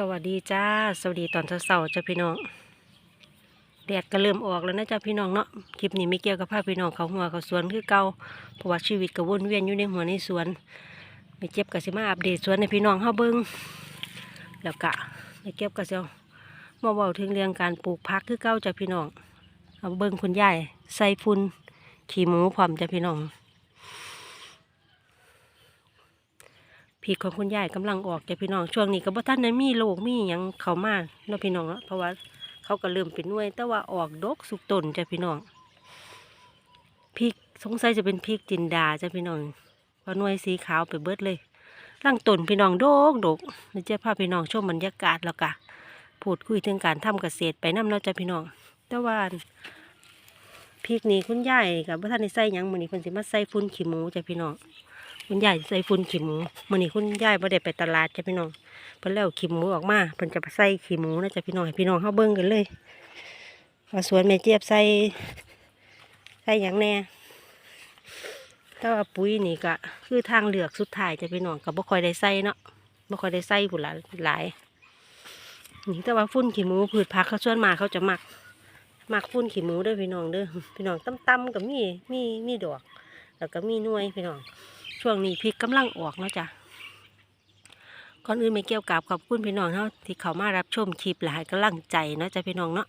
สวัสดีจ้า สวัสดีตอนเช้าๆจ้าพี่น้องแดดก็เริ่มออกแล้วนะจ้าพี่น้องเนาะคลิปนี้ไม่เกี่ยวกับภาพพี่น้องเขาหัวเขาสวนคือเก่าเพราะว่าชีวิตก็วนเวียนอยู่ในหัวในสวนไม่เจ็บก็สิมาอัปเดตสวนในพี่น้องเฮาเบิ่งแล้วก็ไม่เก็บก็สิเอามาเว้าถึงเรื่องการปลูกผักคือเก่าจ้าพี่น้องเอาเบิ่งคุณยายใส่ฝุ่นขี้หมูพร้อมจ้าพี่น้อง ผีของคุณยายกำลังออกจ้ะพี่น้องช่วงนี้ก็บ่ทันได้มีโรคมียังเข้ามาเนาะพี่น้องเนาะเพราะว่าเขาก็เริ่มเป็นน่วย แต่ว่าออกดกสุกตนจ้ะพี่น้องพริกสงสัยจะเป็นพริกจินดาจ้ะพี่น้องเพราะหน่วยสีขาวไปเบิดเลยร่างตนพี่น้องโดกดกเดี๋ยวจะพาพี่น้องชมบรรยากาศแล้วก็พูดคุยถึงการทำเกษตรไปน้ำเนาะจ้ะพี่น้อง แต่ว่าพริกนี่คุณยายกับบ่ทันได้ใส่ยังมือนี้เพิ่นสิมาใส่ฝุ่นขี้หมูจ้ะพี่น้อง คุณยายใส่ฝุ่นขี้หมูมื่อนี้คุณยายบ่ได้ไปตลาดจ้ะพี่น้องเพิ่นแล้วขี้หมูออกมาเพิ่นจะไปใส่ขี้หมูนะจ้ะพี่น้องให้พี่น้องเฮาเบิ่งกันเลยว่าสวนแม่เจี๊ยบใส่ใส่หยังแน่แต่ว่าปุ๋ยนี่ก็คือทางเลือกสุดท้ายจ้ะพี่น้องก็บบ่ค่อยได้ใส่เนาะบ่ค่อยได้ใส่พุ่นละหลายนี่แต่ว่าฝุ่นขี้หมูพืชผักเขาส่วนมาเขาจะมักมักฝุ่นขี้หมูด้อพี่น้องเด้อพี่น้องต่ำๆก็มีมีมีดอก แล้วก็มีน่วยพี่น้อง ช่วงนี้พริกกำลังออกเนาะจ้ะก่อนอื่นไม่เกี่ยวกับขอบคุณพี่น้องเนาะที่เขามารับชมคลิปหลายกำลังใจเนาะจ้ะพี่น้องเนาะ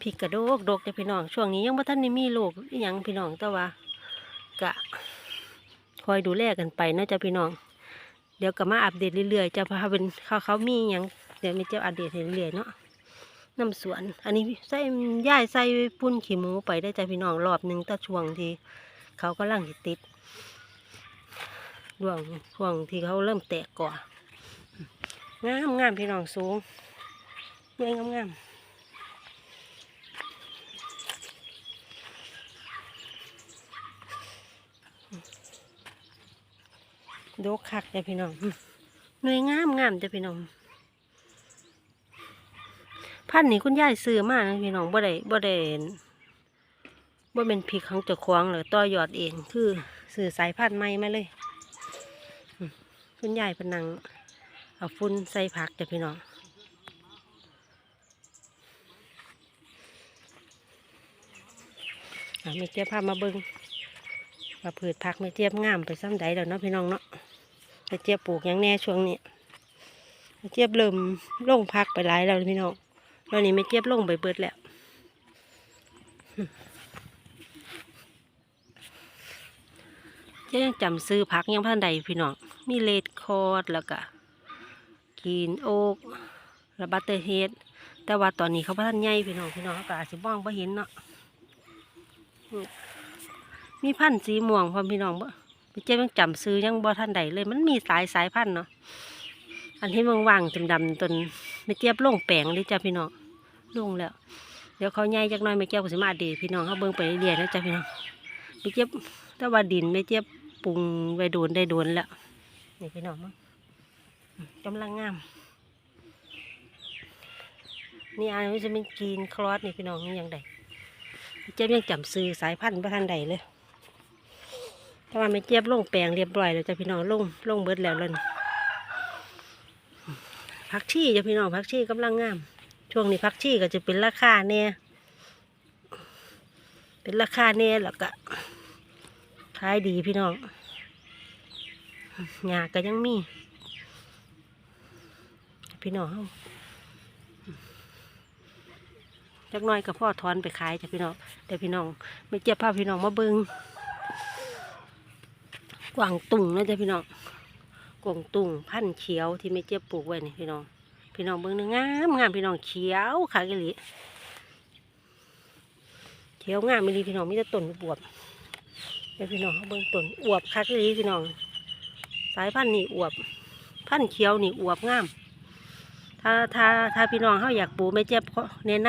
พริกกระโดกโดกจ้ะพี่น้องช่วงนี้ยังบ่ทันได้มีโรคอหยังพี่น้องแต่ว่ากะคอยดูแลกันไปเนาะจ้ะพี่น้อง เดี๋ยวก็มาอัปเดตเรื่อยๆจะพาเป็นเขาเขามีหยังเดี๋ยวไม่เจ้าอัปเดตเรื่อยๆเนาะน้ำสวน อันนี้ใส่ย่ายใส่พุ่นขี้หมูไปได้จ้ะพี่น้องรอบหนึ่งแต่ช่วงที่ เขากำลังสิติดดวงช่วงที่เขาเริ่มแตกก่อนงามงามพี่น้องสูงเงยงามงามดกคักจ้ะพี่น้องหน่วยงามงามจ้ะพี่น้อง พันนี้คุณยายซื้อมานะพี่น้องบ่ได้บ่ได้ ว่าเป็นพริกของเจ้าของหรือต่อยอดเองคือสื่อสายพันธุ์ใหม่มาเลยอืมคุณยายพนนังเอาฟุ้นใส่ผักจ้ะพี่น้องม่เจี๊ยบพามาเบิ้งว่าผืดผักม่เจี๊ยบงามไปซ้ำใดแล้วเนาะพี่น้องเนาะม่เจี๊ยบปลูกยังแน่ช่วงนี้ม่เจี๊ยบเริ่มลงพักไปหลายแล้วพี่น้องตอนนี้ม่เจี๊ยบลงไปเบิดแล้ว ยังจำซื้อพักยังพันใดพี่น้อง มีเลดคอร์ดแล้วก็กีนโอ๊กและบัตเตอร์เฮดแต่ว่าตอนนี้เขาพันใหญ่พี่น้องพี่น้องเขาก็อาจจะมองไ่เห็นเนาะมีพันธ์สีม่วงพอพี่น้องบ่พี่เจ้ายังจำซื้อยังบ่ท่านใดเลย มันมีสายสายพันธ์เนาะอันที่ว่างๆดำๆตนไม่เจี๊ยบลงแปลงเลยจ้ะพี่น้องลงแล้ว เดี๋ยวเขาใหญ่จักน้อยไม่เจี๊ยบก็สิมาเดทพี่น้องเขาเบิ่งไปเรื่อยๆนะจ้ะพี่น้องไม่เจี๊ยบแต่ว่าดินไม่เจี๊ยบ ปรุงไว้โดนได้โดนแล้วนี่พี่น้องมั้งกำลังงาม นี่อันนี้จะเป็นกรีนคลอสนี่พี่น้องนี่ยังไดเจี๊ยบยังจำซื้อสายพันธุ์ประทันใดเลยแต่ว่าไม่เจี๊ยบลงแปลงเรียบร้อยแล้วจ้ะพี่น้องลงลงเบิดแล้วเลยพักชี่จ้ะพี่น้องพักชี่กำลังงาม ช่วงนี้พักชี่ก็จะเป็นราคาเนี่ยเป็นราคาเนี่ยแล้วก็ ขายดีพี่น้องหยาก็ยังมี พี่น้องเฮาจักน้อยกับพ่อถอนไปขายจ้ะพี่น้องเดี๋ยวพี่น้องไม่เจ็บพาพี่น้องมาเบิงกวางตุ่งนะจ้ะพี่น้องกวางตุ่งพันเขียวที่ไม่เจ็บปลูกไว้นี่พี่น้อง พี่น้องเบิ้งนื้องามงามพี่น้องเขียวขากิลิเขียวงามไม่ดีพี่น้องมีแต่ต้นบวบ ดี๋ยวพี่น้องเอาเบิ่งต้นอวบคักเลยพี่น้อง สายพันธุ์นี่อวบ พันธุ์เขียวนี่อวบงาม ถ้าถ้าถ้าพี่น้องเขาอยากปลูกไม่เจ็บขอแนะน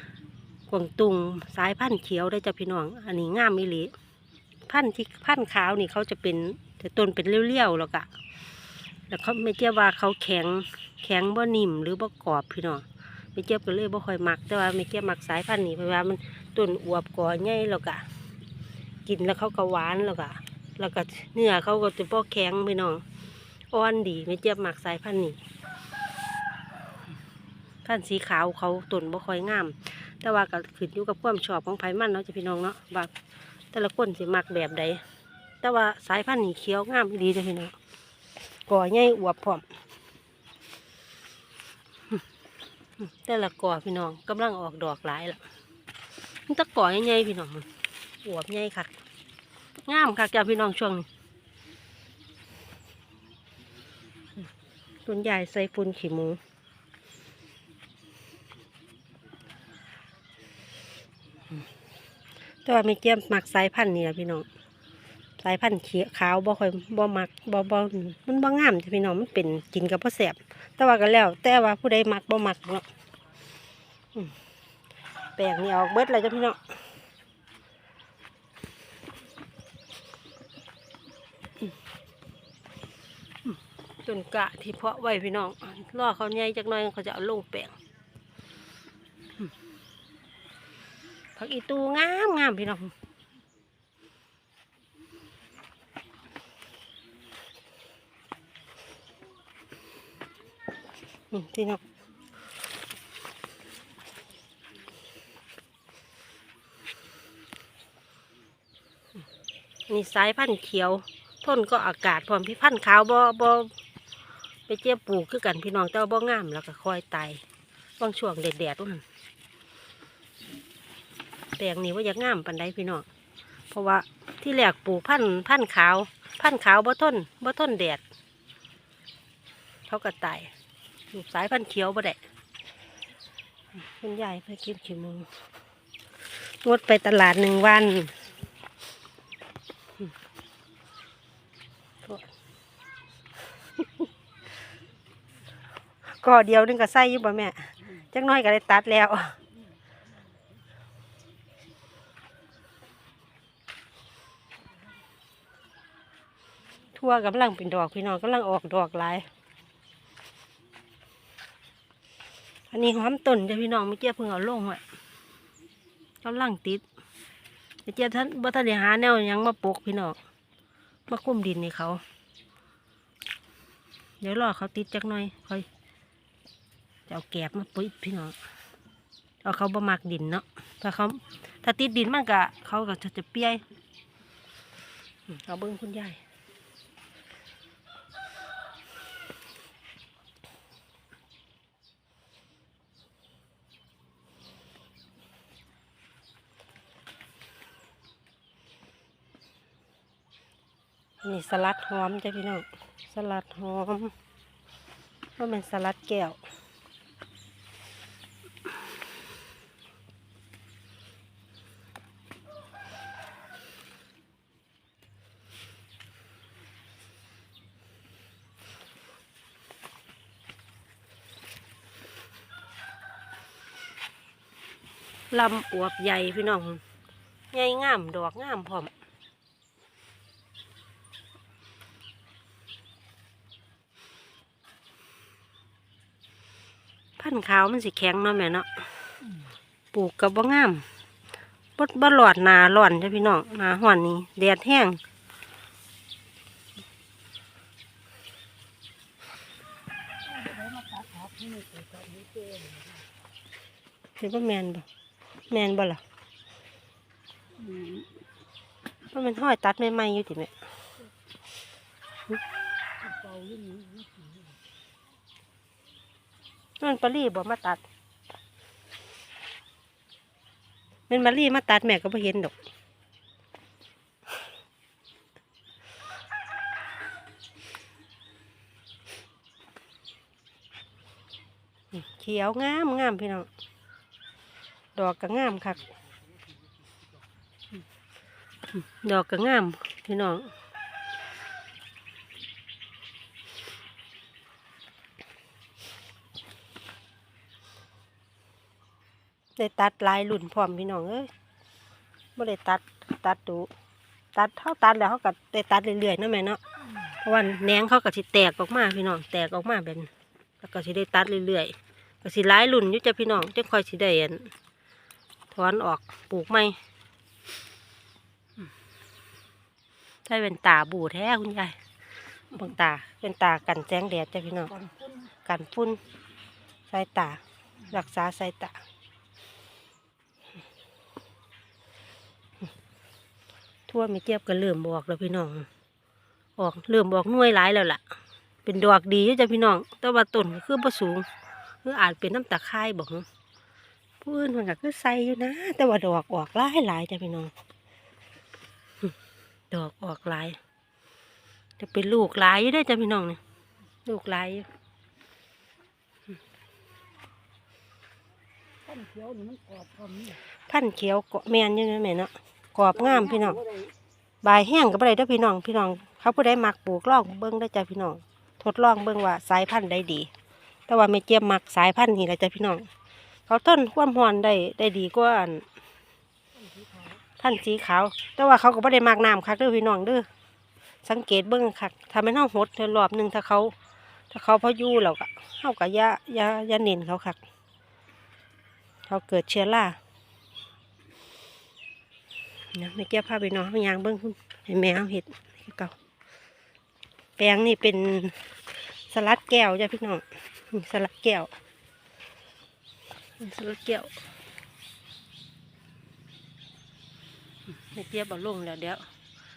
ำกวางตุงสายพันธุ์เขียวได้จ้ะพี่น้อง อันนี้งามมิลิพันธุ์ที่พันธุ์ขาวนี่เขาจะเป็นแต่ต้นเป็นเลี้ยวๆแล้วก็แล้วเขาไม่เจ็บว่าเขาแข็งแข็งบ่นิ่มหรือบ่กรอบพี่น้องไม่เจ็บก็เลยบ่ค่อยมัก แต่ว่าไม่เจ็บมักสายพันธุ์นี่เพราะว่ามันต้นอวบก่อใหญ่แล้วก็ กินแล้วเขาก็หวานแล้วก็แล้วก็เนื้อเขาก็จะพอแข็งพี่น้องอ่อนดีไม่เจี๊ยบหมักสายพันธุ์นี้พันธุ์สีขาวเขาต้นบ่ค่อยงาม แต่ว่าก็ขึ้นอยู่กับความชอบของไผมันเนาะจ้ะพี่น้องเนาะว่าแต่ละคนสิมักแบบใดแต่ว่าสายพันธุ์นี้เขียวงามอีดีจ้ะพี่น้องก่อใหญ่อวบพร้อมแต่ละก่อพี่น้องกำลังออกดอกหลายล้วมันตะก่อใหญ่ๆพี่น้อง อวบใหญ่คักงามคักจ้ะพี่น้องช่วงนี้ต้นใหญ่ใส่ฝุ่นขี้หมูแต่ว่าไม่เจียมหมักสายพันธุ์นี่แหละพี่น้องสายพันธุ์เขียวขาวบ่ค่อยบ่มักบ่บ่มันบ่งามจ้ะพี่น้องมันเป็นกินกับบ่แซ่บแต่ว่าก็แล้ว แต่ว่าผู้ใดมักบ่มักเนาะแป้งนี่ออกเบิดเลยจ้ะพี่น้อง นกะที่เพาะไว้พี่น้องรอเขาใหญ่จักหน่อยเขาจะเอาลงแป้งผักอีตูงามงามพี่น้องพี่น้องนี่สายพันธุ์เขียว ทนก็อากาศพร้อมพี่พันธุ์ขาวบ่บ่ ไปเจี๊ยบปลูกคือกันพี่น้องแต่ว่าบ่งามแล้วก็คอยตายบางช่วงแดดๆว่าหั่นแปลงนี้ว่าอยากงามปันใดพี่น้องเพราะว่าที่แรกปลูกพันธ์พันธ์ขาว พันธ์ขาวบ่ทนบ่ทนแดดเขาก็ตายลูกสายพันธ์เขียวบ่ได้คุณยายไปกินขี้มูงดไปตลาดหนึ่งวัน ก็เดียวนึงก็ใส่อยู่บ่แม่จักน้อยก็ได้ตัดแล้วทั่วกำลังเป็นดอกพี่น้องกำลังออกดอกหลายอันนี้หอมต้นจ้ะพี่น้องไม่เจียเพิ่งเอาลงไว้กำลังติดไม่เจียท่านบ่ทันได้หาแนวยังมาปลูกพี่น้องมาคุ้มดินให้เขา เดี๋ยวรอเขาติดจักหน่อยค่อย จะเอาแกบมาปุ๋ยพี่น้องเอาเขาบ่มักดินเนาะถ้าเขาถ้าติดดินมันก็เขาก็จะจะเปียเอาเบิ้งคุณยายนนี้สลัดหอมจ้ะพี่น้องสลัดหอมว่าเป็นสลัดแก้ว ลำอวบใหญ่พี่น้องใหญ่งามดอกงามพร้อมพันขาวมันสิแข็งเนาะแม่เนาะปลูกกับบ่งามบดบ่หลอดนาร้อนจ้ะพี่น้องนาห่อนนี่แดดแห้งคือว่าแมนบ่ แมนบ่ล่ะว่ามันห้อยตัดใหม่ๆอยู่ติแม่มันปลารีบ่มาตัดมันมารีมาตัดแม่ก็บ่เห็นดอกเขียวงามงามพี่น้อง ดอกก็งามคักดอกก็งามพี่น้องได้ตัดลายรุ่นพร้อมพี่น้องเอ้ยไม่ได้ตัดตัดดูตัดเท่าตัดแล้วเขาก็ได้ตัดเรื่อยๆเนาะแม่เนาะเพราะว่าแหนงเขาก็สิแตกออกมาพี่น้องแตกออกมาเป็นแล้วก็สิได้ตัดเรื่อยๆก็สิหลายรุ่นยู่จ้ะพี่น้องจะคอยสิได้อัน อนออกปลูกใหม่ใช่เป็นตาบูแท้คุณยายเบิ่งตาเป็นตากันแสงแดดจ้ะพี่น้องก่อนพุ่นกันฝุ่นสายตา รักษาสายตาทั่วไม่เจ็บก็เริ่มบออกแล้วพี่น้อง ออกเริ่มบอกน่วยหลายแล้วล่ะ เป็นดอกดีจ้ะพี่น้อง แต่ว่าต้นคือบ่สูง คืออาจเป็นน้ำตาคายบอกผู้ อื่นมันก็คือใส่อยู่นะ แต่ว่าดอกออกหลายหลายจ้ะพี่น้อง ดอกออกหลาย จะเป็นลูกหลายอยู่ได้อจ้ะพี่น้องเนี่ยลูกหลายอยู่ต้นเขียวนี่มันกรอบพร้อมนี่พันธุ์เขียวเกาะแมนอยู่นั่นแหละเนาะกรอบงามพี่น้องบ่ได้บายแห้งก็บ่ได้เด้อพี่น้องพี่น้องเขาผู้ใดมักปลูกลองเบิ่งได้อจ้ะพี่น้อง ทดลองเบิ่งว่าสายพันธุ์ใดดี แต่ว่าไม่เจียมมักสายพันธุ์นี่แหละจ้ะพี่น้อง เขาทนความร้อนได้ได้ดีกว่าอันพันสีขาว แต่ว่าเขาก็บ่ได้มักน้ำคักเด้อพี่น้องเด้อสังเกตเบิ่งคักถ้าแม่นเฮาหดเทื่อรอบหนึงถ้าเขา ถ้าเขาพออยู่แล้วก็เฮาก็อย่ายายาเน้นเขาคัก เขาเกิดเชื้อรานะไม่เจียพาไปน้องพยางเบิ่งพุ่นให้แมวเห็ดเก่าแปลงนี่เป็นสลัดแก้วจ้ะพี่น้องสลัดแก้ว สลัดแก้วไม่เจียบเอาลงแล้วเดี๋ยว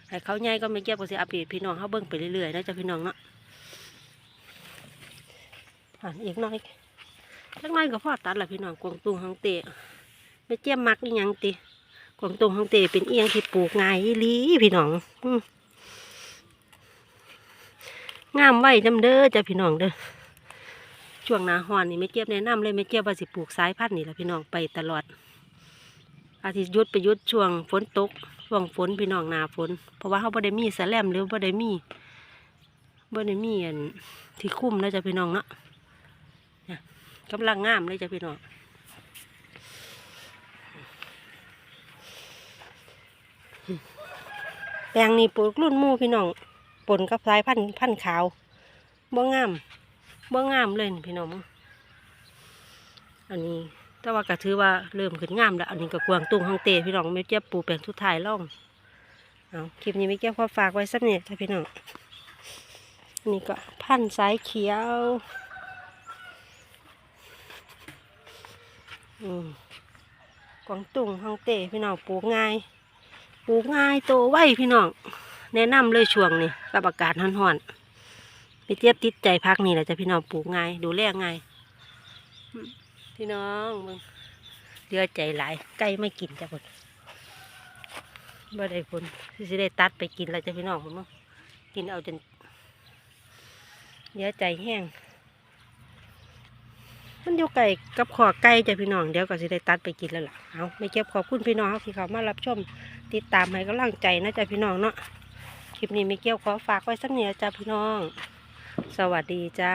ให้เขาใหญ่ก็ไม่เจียบก็สิอัปเดตพี่น้องเขาเบิ่งไปเรื่อยๆนะจ้ะพี่น้องเนาะอ่านอีกน้อยจักน้อยก็พอตัดละพี่น้องกวงตุงฮังเตะไม่เจียมมักอีหยังติกวงตุงฮังเตะเป็นเอียงที่ปลูกง่ายลีพี่น้องงามไว้จำเด้อจ้ะพี่น้องเด้อ ช่วงหนาฮอนนี่ไม่เจี๊ยบแนะนำเลยไม่เจี๊ยบว่าสิปลูกสายพันธุ์นี่แหละพี่น้องไปตลอด อาทิตย์ยุดไปยุดช่วงฝนตกช่วงฝนพี่น้องหนาฝน เพราะว่าเขาบ่ได้มีแสแลมหรือบ่ได้มีบ่ได้มีอันที่คุ้มนะจ้ะพี่น้องเนาะกำลังงามเลยจ้ะพี่น้องแปลงนี้ปลูกรุ่นมู่พี่น้องปนกับสายพันธุ์พันธุ์ขาวบ่งาม บ่งามเลยพี่น้องอันนี้แต่ว่าก็ถือว่าเริ่มขึ้นงามแล้ว อันนี้ก็กวางตุ้งฮังเตพี่น้องไม่เจ็บปูแปลงทุดท้ายล่องเอาคลิปนี้ไม่เจ็บขอฝากไว้สักเนี่ยถ้าพี่น้องอันนี้ก็พันสายเขียวอืมกวางตุ้งฮังเตพี่น้องปลูกง่ายปลูกง่ายโตไวพี่น้องแนะนำเลยช่วงนี้กับอากาศร้อนๆ ไปเทียบติดใจพักนี่แหละจะพี่น้องปลูกง่ายดูแลง่ายอืมพี่น้องมึงเดือใจหลายไก่ไม่กินจ้ะคนบ่ได้ผลสิได้ตัดไปกินแล้วจ้ะพี่น้องผมงกินเอาจนเดือใจแห้ง มันอยู่ไก่กับขอไก่จ้ะพี่น้องเดี๋ยวก็สิได้ตัดไปกินแล้วล่ะเอาไม่เก็บขอบคุณพี่น้องที่เขามารับชม ติดตามให้กำลังใจนะจ๊ะพี่น้องเนาะคลิปนี้ไม่เกี่ยวขอฝากไว้สักเนี่ยจ้ะพี่น้อง สวัสดีจ้า